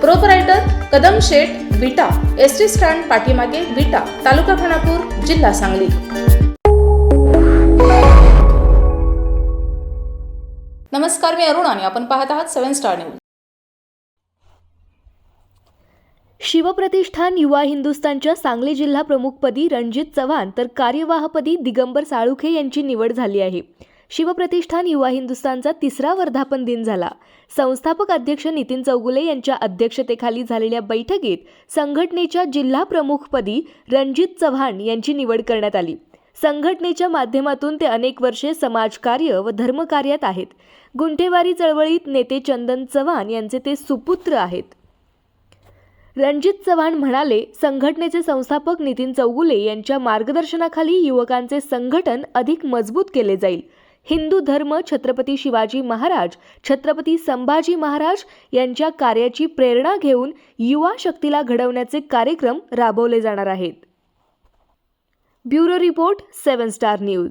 Proprietor Kadam शेठ Vita S T stand पाठीमागे विटा तालुका खानापूर जिल्हा सांगली नमस्कार मी अरुण आणि आपण पाहत आहात सेव्हन स्टार न्यूज शिवप्रतिष्ठान युवा हिंदुस्थानच्या सांगली जिल्हा प्रमुखपदी रणजित चव्हाण तर कार्यवाहपदी दिगंबर साळुखे यांची निवड झाली आहे. शिवप्रतिष्ठान युवा हिंदुस्थानचा तिसरा वर्धापन दिन झाला. संस्थापक अध्यक्ष नितीन चौगुले यांच्या अध्यक्षतेखाली झालेल्या बैठकीत संघटनेच्या जिल्हा प्रमुखपदी रणजित चव्हाण यांची निवड करण्यात आली. संघटनेच्या माध्यमातून ते अनेक वर्षे समाजकार्य व धर्मकार्यात आहेत. गुंठेवारी चळवळीत नेते चंदन चव्हाण यांचे ते सुपुत्र आहेत. रणजित चव्हाण म्हणाले संघटनेचे संस्थापक नितीन चौगुले यांच्या मार्गदर्शनाखाली युवकांचे संघटन अधिक मजबूत केले जाईल. हिंदू धर्म छत्रपती शिवाजी महाराज छत्रपती संभाजी महाराज यांच्या कार्याची प्रेरणा घेऊन युवा शक्तीला घडवण्याचे कार्यक्रम राबवले जाणार आहेत. Bureau report seven star news.